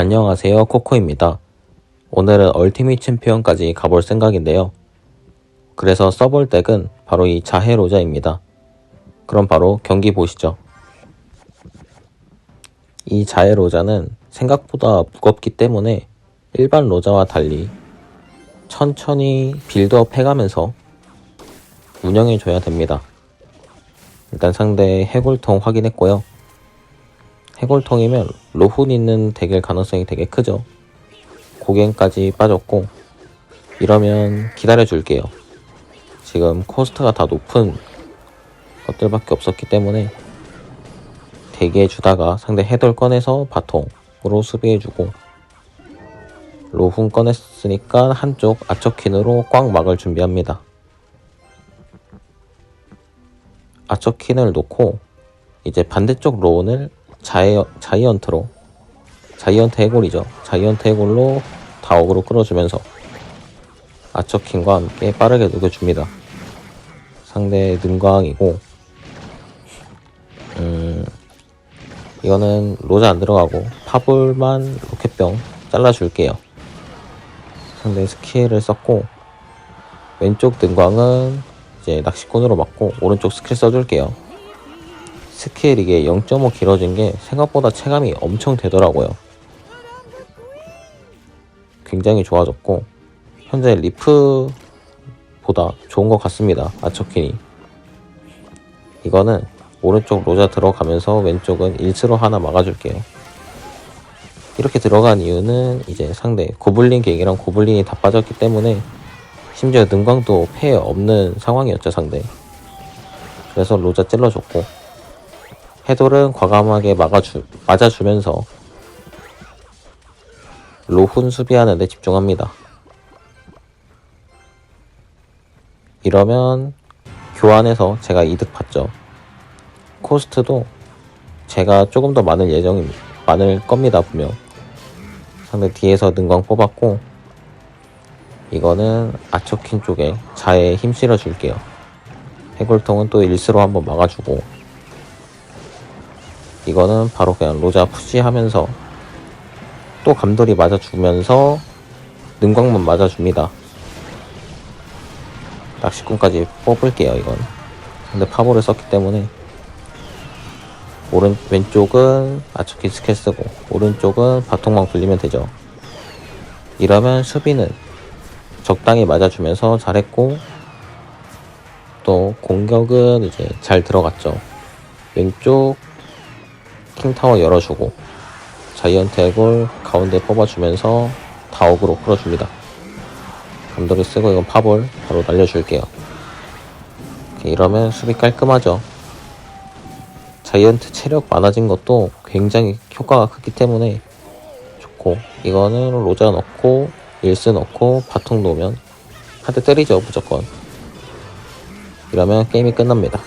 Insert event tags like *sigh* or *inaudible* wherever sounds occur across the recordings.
안녕하세요 코코입니다. 오늘은 얼티밋 챔피언까지 가볼 생각인데요. 그래서 써볼 덱은 바로 이 자해 로자입니다. 그럼 바로 경기 보시죠. 이 자해 로자는 생각보다 무겁기 때문에 일반 로자와 달리 천천히 빌드업 해가면서 운영해줘야 됩니다. 일단 상대 해골통 확인했고요. 해골통이면 로훈 있는 덱일 가능성이 되게 크죠. 고갱까지 빠졌고 이러면 기다려줄게요. 지금 코스트가 다 높은 것들밖에 없었기 때문에 대기해주다가 상대 해돌 꺼내서 바통으로 수비해주고 로훈 꺼냈으니까 한쪽 아처킨으로 꽉 막을 준비합니다. 아처킨을 놓고 이제 반대쪽 로운을 자이, 자이언트로 자이언트 해골이죠. 자이언트 해골로 다옥으로 끌어주면서 아처킨과 함께 빠르게 녹여줍니다. 상대 능광이고 음 이거는 로자 안 들어가고 파볼만 로켓병 잘라줄게요. 상대 스킬을 썼고 왼쪽 능광은 이제 낚시꾼으로 맞고 오른쪽 스킬 써줄게요. 스킬 이게 0.5 길어진 게 생각보다 체감이 엄청 되더라고요. 굉장히 좋아졌고 현재 리프보다 좋은 것 같습니다. 아처킨이 이거는 오른쪽 로자 들어가면서 왼쪽은 일스로 하나 막아줄게요. 이렇게 들어간 이유는 이제 상대 고블린 갱이랑 고블린이 다 빠졌기 때문에 심지어 능광도 폐 없는 상황이었죠 상대. 그래서 로자 찔러줬고 해돌은 과감하게 막아주, 맞아주면서 로훈 수비하는 데 집중합니다. 이러면 교환해서 제가 이득 봤죠. 코스트도 제가 조금 더 많을 예정입니다. 많을 겁니다, 분명. 상대 뒤에서 능광 뽑았고, 이거는 아초킨 쪽에 자에 힘 실어 줄게요. 해골통은 또 일스로 한번 막아주고, 이거는 바로 그냥 로자 푸시하면서 또 감돌이 맞아주면서 능광만 맞아줍니다. 낚시꾼까지 뽑을게요 이건. 근데 파보를 썼기 때문에 오른 왼쪽은 아초키 스킬 쓰고 오른쪽은 바통만 굴리면 되죠. 이러면 수비는 적당히 맞아주면서 잘했고 또 공격은 이제 잘 들어갔죠. 왼쪽 킹타워 열어주고 자이언트 액을 가운데 뽑아주면서 다옥으로 끌어줍니다. 감독이 쓰고 이건 파볼 바로 날려줄게요. 이러면 수비 깔끔하죠. 자이언트 체력 많아진 것도 굉장히 효과가 크기 때문에 좋고 이거는 로자 넣고 일스 넣고 바통 놓으면 한 대 때리죠 무조건. 이러면 게임이 끝납니다.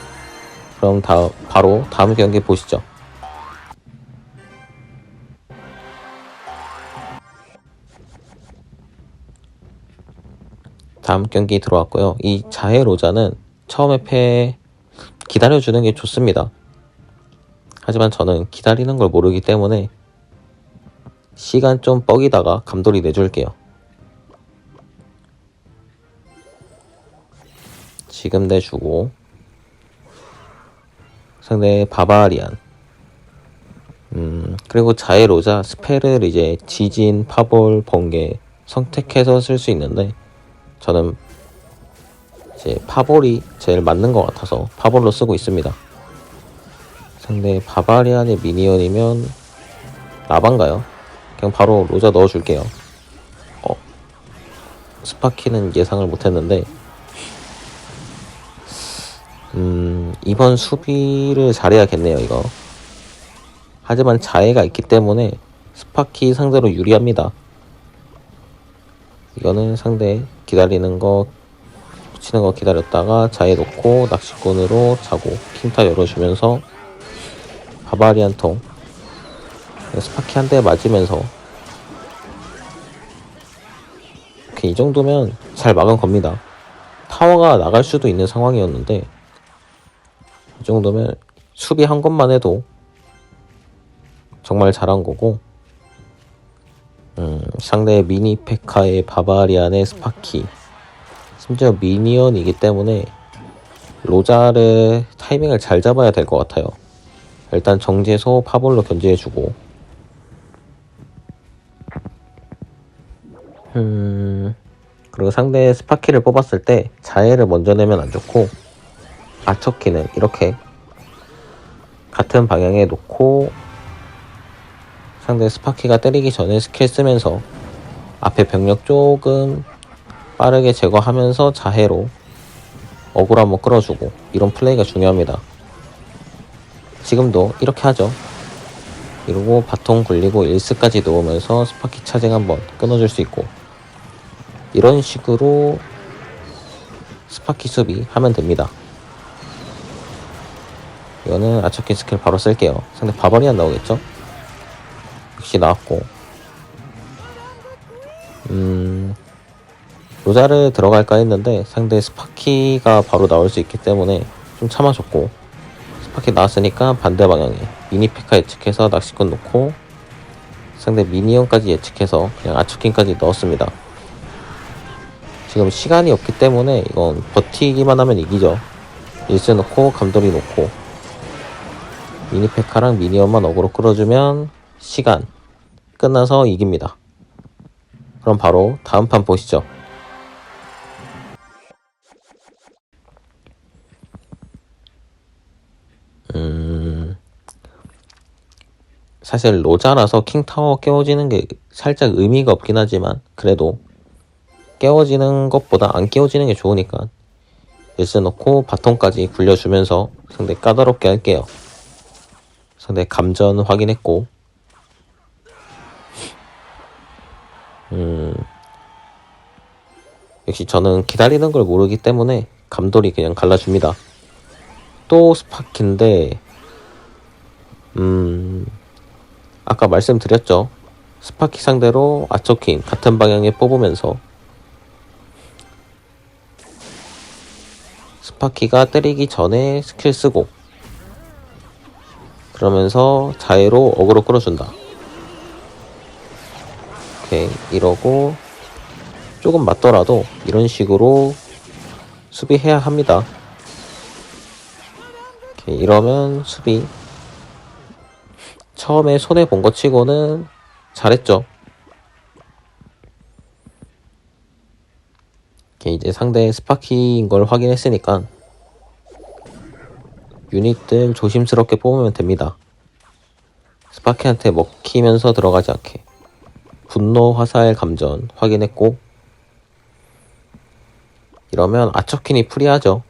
그럼 다 바로 다음 경기 보시죠. 다음 경기 들어왔고요. 이 자해 로자는 처음에 패 기다려주는 게 좋습니다. 하지만 저는 기다리는 걸 모르기 때문에 시간 좀 뻑이다가 감돌이 내줄게요. 지금 내주고 상대 바바리안 음 그리고 자해 로자 스펠을 이제 지진, 파볼, 번개 선택해서 쓸 수 있는데 저는 이제 파볼이 제일 맞는 것 같아서 파볼로 쓰고 있습니다. 상대 바바리안의 미니언이면 나반가요? 그냥 바로 로자 넣어줄게요. 어, 스파키는 예상을 못했는데 음, 이번 수비를 잘해야겠네요, 이거. 하지만 자해가 있기 때문에 스파키 상대로 유리합니다. 이거는 상대 기다리는 거 붙이는 거 기다렸다가 자해 놓고 낚시꾼으로 자고 킹타 열어주면서 바바리안 통 스파키 한 대 맞으면서 오케이, 이 정도면 잘 막은 겁니다. 타워가 나갈 수도 있는 상황이었는데 이 정도면 수비 한 것만 해도 정말 잘한 거고 상대 미니 페카의 바바리안의 스파키. 심지어 미니언이기 때문에 로자르 타이밍을 잘 잡아야 될 것 같아요. 일단 정제소 파볼로 견제해주고. 음 그리고 상대 스파키를 뽑았을 때 자해를 먼저 내면 안 좋고 아처키는 이렇게 같은 방향에 놓고 상대 스파키가 때리기 전에 스킬 쓰면서 앞에 병력 조금 빠르게 제거하면서 자해로 어그로 한번 끌어주고 이런 플레이가 중요합니다. 지금도 이렇게 하죠. 이러고 바통 굴리고 일스까지 놓으면서 스파키 차징 한번 끊어줄 수 있고 이런 식으로 스파키 수비 하면 됩니다. 이거는 아처킨 스킬 바로 쓸게요. 상대 바바리안 나오겠죠? 역시 나왔고 음 로자를 들어갈까 했는데 상대 스파키가 바로 나올 수 있기 때문에 좀 참아줬고 스파키 나왔으니까 반대 방향에 미니 페카 예측해서 낚시꾼 놓고 상대 미니언까지 예측해서 그냥 아처킨까지 넣었습니다. 지금 시간이 없기 때문에 이건 버티기만 하면 이기죠. 일스 넣고 감돌이 놓고 미니 페카랑 미니언만 어그로 끌어주면 시간 끝나서 이깁니다. 그럼 바로 다음 판 보시죠. 음, 사실 로자라서 킹타워 깨워지는 게 살짝 의미가 없긴 하지만 그래도 깨워지는 것보다 안 깨워지는 게 좋으니까 일스 넣고 바통까지 굴려주면서 상대 까다롭게 할게요. 상대 감전 확인했고 음 역시 저는 기다리는 걸 모르기 때문에 감돌이 그냥 갈라줍니다. 또 스파키인데 음 아까 말씀드렸죠. 스파키 상대로 아처킨 같은 방향에 뽑으면서 스파키가 때리기 전에 스킬 쓰고 그러면서 자해로 어그로 끌어준다. 오케이 이러고 조금 맞더라도 이런 식으로 수비해야 합니다. 오케이, 이러면 수비 처음에 손해 본것 치고는 잘했죠. 오케이, 이제 상대 스파키인 걸 확인했으니까 유닛들 조심스럽게 뽑으면 됩니다. 스파키한테 먹히면서 들어가지 않게 분노 화살 감전 확인했고 이러면 아처킨이 프리하죠.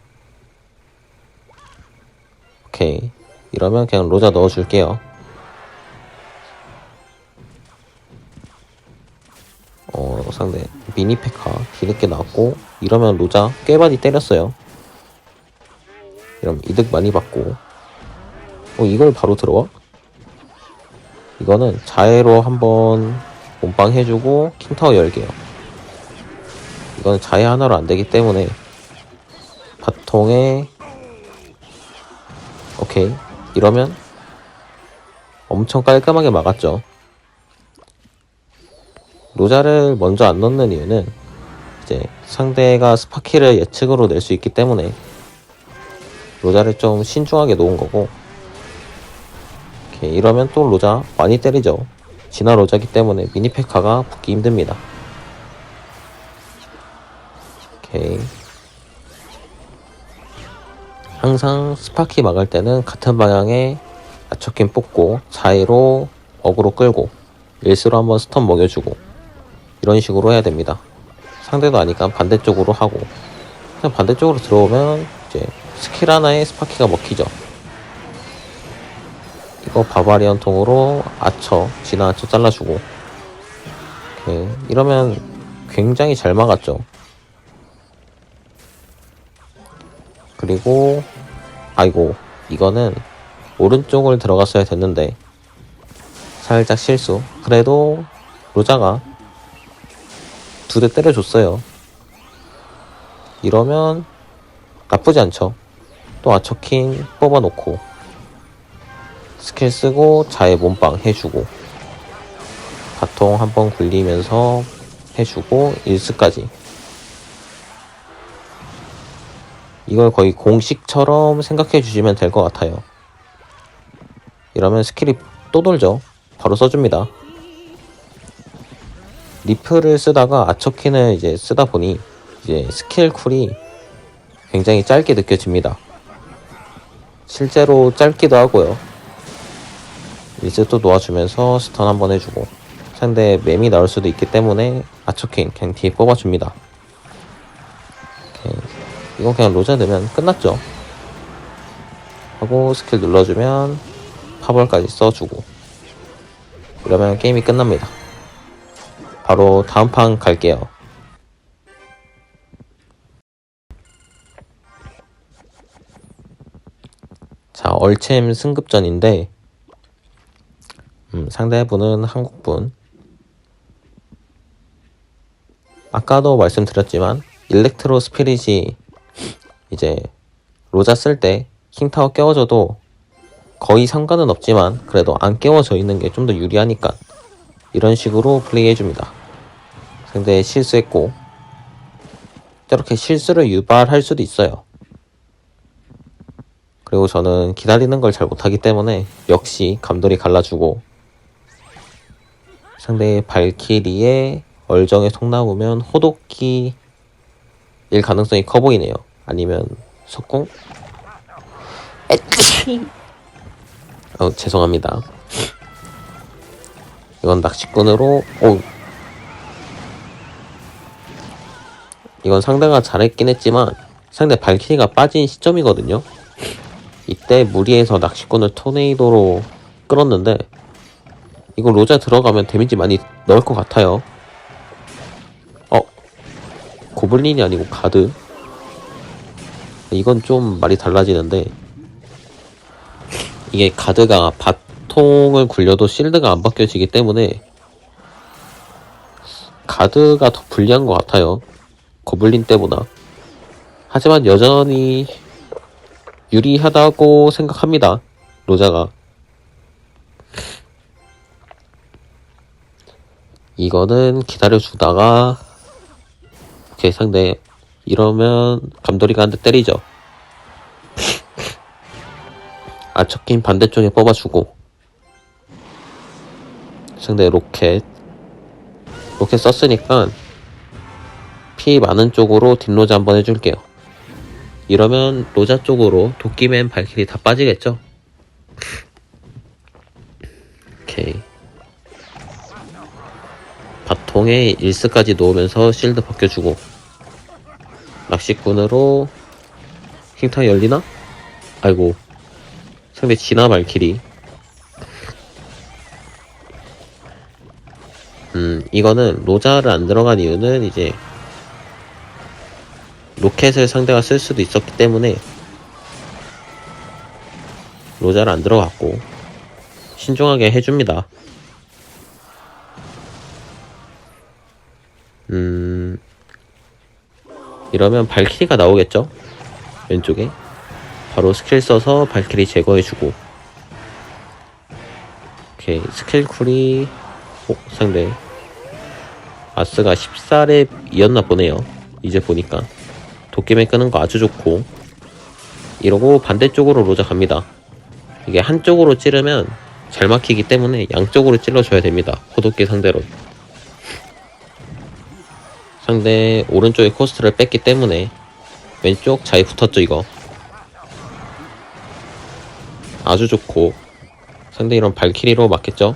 오케이 이러면 그냥 로자 넣어줄게요. 어 상대 미니 페카 뒤늦게 나왔고 이러면 로자 꽤 많이 때렸어요. 이러면 이득 많이 받고 어 이걸 바로 들어와? 이거는 자해로 한번 몸빵 해주고 킹타워 열게요. 이거는 자해 하나로 안 되기 때문에 바통에 오케이 이러면 엄청 깔끔하게 막았죠. 로자를 먼저 안 넣는 이유는 이제 상대가 스파키를 예측으로 낼 수 있기 때문에 로자를 좀 신중하게 놓은 거고 오케이 이러면 또 로자 많이 때리죠. 진화 로자기 때문에 미니 페카가 붙기 힘듭니다. 오케이. 항상 스파키 막을 때는 같은 방향에 아처킨 뽑고 자이로 어그로 끌고 일스로 한번 스턴 먹여주고 이런 식으로 해야 됩니다. 상대도 아니까 반대쪽으로 하고 그냥 반대쪽으로 들어오면 이제 스킬 하나에 스파키가 먹히죠. 이거 바바리언 통으로 아처, 진화 아처 잘라주고 오케이. 이러면 굉장히 잘 막았죠. 그리고 아이고 이거는 오른쪽을 들어갔어야 됐는데 살짝 실수. 그래도 로자가 두 대 때려줬어요. 이러면 나쁘지 않죠. 또 아처킨 뽑아놓고 스킬 쓰고 자해 몸빵 해주고 바통 한 번 굴리면서 해주고 일스까지. 이걸 거의 공식처럼 생각해 주시면 될 것 같아요. 이러면 스킬이 또 돌죠. 바로 써줍니다. 리프를 쓰다가 아처킨을 이제 쓰다 보니 이제 스킬 쿨이 굉장히 짧게 느껴집니다. 실제로 짧기도 하고요 일즈 또 놓아주면서 스턴 한번 해주고 상대 맴이 나올 수도 있기 때문에 아초킨 그냥 뒤에 뽑아줍니다. 이건 그냥 로자 넣으면 끝났죠. 하고 스킬 눌러주면 파벌까지 써주고 이러면 게임이 끝납니다. 바로 다음 판 갈게요. 자, 얼챔 승급전인데 음, 상대분은 한국분. 아까도 말씀드렸지만 일렉트로 스피릿이 이제 로자 쓸 때 킹타워 깨워줘도 거의 상관은 없지만 그래도 안 깨워져 있는 게 좀 더 유리하니까 이런 식으로 플레이해줍니다. 상대 실수했고 저렇게 실수를 유발할 수도 있어요. 그리고 저는 기다리는 걸 잘 못하기 때문에 역시 감돌이 갈라주고 상대의 발키리에 얼정의 통나무면 호도끼일 가능성이 커 보이네요. 아니면 석궁? 에찌! *laughs* 어, 죄송합니다. 이건 낚시꾼으로, 오. 이건 상대가 잘했긴 했지만, 상대 발키리가 빠진 시점이거든요. 이때 무리해서 낚시꾼을 토네이도로 끌었는데, 이거 로자 들어가면 데미지 많이 넣을 것 같아요. 어, 고블린이 아니고 가드. 이건 좀 말이 달라지는데, 이게 가드가 바통을 굴려도 실드가 안 바뀌어지기 때문에, 가드가 더 불리한 것 같아요. 고블린 때보다. 하지만 여전히 유리하다고 생각합니다. 로자가. 이거는 기다려주다가 오케이 상대 이러면 감돌이가 한 대 때리죠. *laughs* 아처킨 반대쪽에 뽑아주고 상대 로켓. 로켓 썼으니까 피 많은 쪽으로 뒷로자 한번 해줄게요. 이러면 로자 쪽으로 도끼맨 발길이 다 빠지겠죠? *laughs* 오케이 바통에 일스까지 놓으면서 실드 벗겨주고. 낚시꾼으로 킹타 열리나? 아이고. 상대 진화 발키리. 음 이거는 로자를 안 들어간 이유는 이제 로켓을 상대가 쓸 수도 있었기 때문에 로자를 안 들어갔고 신중하게 해줍니다 음, 이러면 발키리가 나오겠죠? 왼쪽에. 바로 스킬 써서 발키리 제거해주고. 오케이, 스킬 쿨이, 오, 상대. 아스가 14렙이었나 보네요. 이제 보니까. 도끼맨 끄는 거 아주 좋고. 이러고 반대쪽으로 로자 갑니다. 이게 한쪽으로 찌르면 잘 막히기 때문에 양쪽으로 찔러줘야 됩니다. 호도끼 상대로. 상대 오른쪽에 코스트를 뺐기 때문에 왼쪽 잘 붙었죠 이거. 아주 좋고. 상대 이런 발키리로 맞겠죠?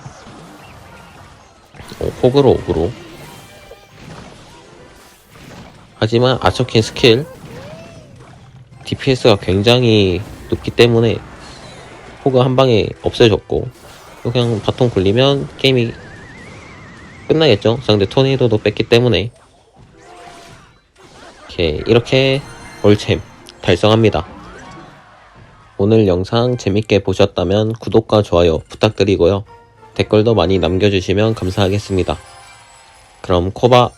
어, 호그로 오그로. 하지만 아처킨 스킬. DPS가 굉장히 높기 때문에 호그 한 방에 없애졌고. 그냥 바통 굴리면 게임이 끝나겠죠? 상대 토네이도도 뺐기 때문에 오케이 이렇게 올챔 달성합니다. 오늘 영상 재밌게 보셨다면 구독과 좋아요 부탁드리고요. 댓글도 많이 남겨주시면 감사하겠습니다. 그럼 코바